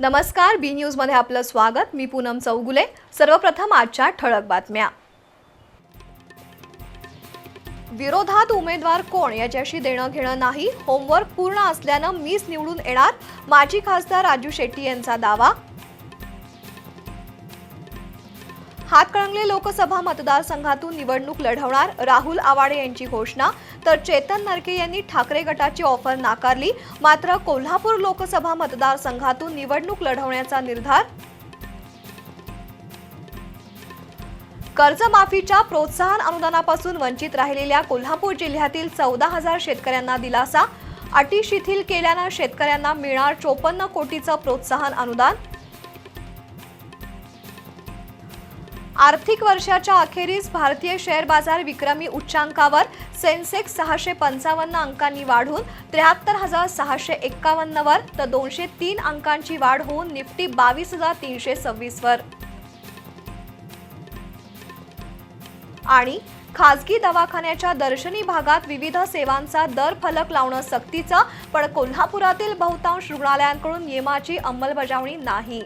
नमस्कार बी न्यूजमध्ये आपलं स्वागत. मी पूनम चौगुले. सर्वप्रथम आजच्या ठळक बातम्या. विरोधात उमेदवार कोण? याच्याशी देणं घेणं नाही. होमवर्क पूर्ण असल्यानं मीच निवडून येणार माजी खासदार राजू शेट्टी यांचा दावा. हातकणंगले लोकसभा मतदारसंघातून निवडणूक लढवणार राहुल आवाडे यांची घोषणा. तर चेतन नरके यांनी ठाकरे गटाची ऑफर नाकारली. मात्र कोल्हापूर लोकसभा मतदारसंघातून निवडणूक लढवण्याचा निर्धार. कर्जमाफीच्या प्रोत्साहन अनुदानापासून वंचित राहिलेल्या कोल्हापूर जिल्ह्यातील चौदा हजार शेतकऱ्यांना दिलासा. अटी शिथिल केल्यानं शेतकऱ्यांना मिळणार चोपन्न कोटीचं प्रोत्साहन अनुदान. आर्थिक वर्षाच्या अखेरीस भारतीय शेअर बाजार विक्रमी उच्चांकावर सेन्सेक्स सहाशे पंचावन्न अंकांनी वाढून त्र्याहत्तर हजार सहाशे एक्कावन्नवर तर दोनशे तीन अंकांची वाढ होऊन निफ्टी बावीस हजार तीनशे सव्वीसवर आणि खासगी दवाखान्याच्या दर्शनी भागात विविध सेवांचा दर फलक लावणं सक्तीचं पण कोल्हापुरातील बहुतांश रुग्णालयांकडून नियमाची अंमलबजावणी नाही.